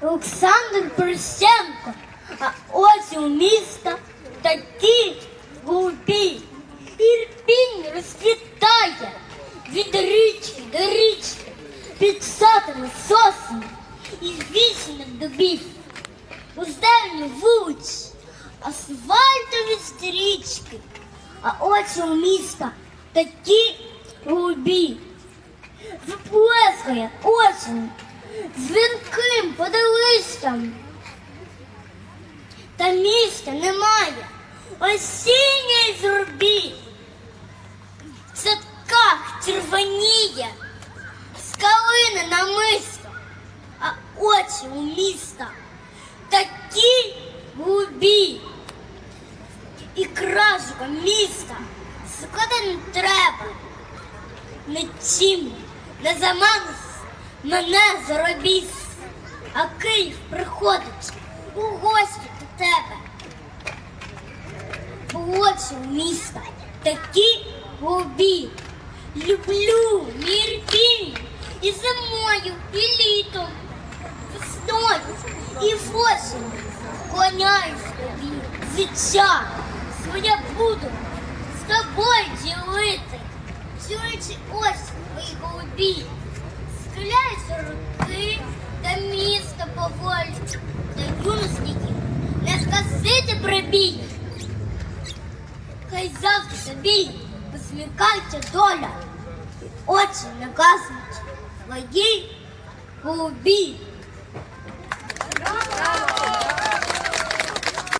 Олександр Прищенко, а ось у міста такі голубі. Ірпінь розквітає від річки до річки, під сотами сосен і вічних дубів. Уздальні вулиці, асфальтові стрічки, а очі у міста такі голубі. Заплескає осінь дзвінким подивися. Та міста немає осінньої зурбі. В садках червоніє, з калини намисто, а очі у міста такі голубі. І красука міста скода не треба. Не заманиш мене заробіс, а Київ приходить у гості до тебе. У міста такі голубі. Люблю мірпінь і зимою, і літом, весною і осінню клоняюсь тобі, життя своє буду з тобою ділити. Цілуючи ось твої голубі, схиляються руки та міста поволі, та юності не сказити прибій. Хай завжди тобі посміхається доля, і очі наказують твої голубі.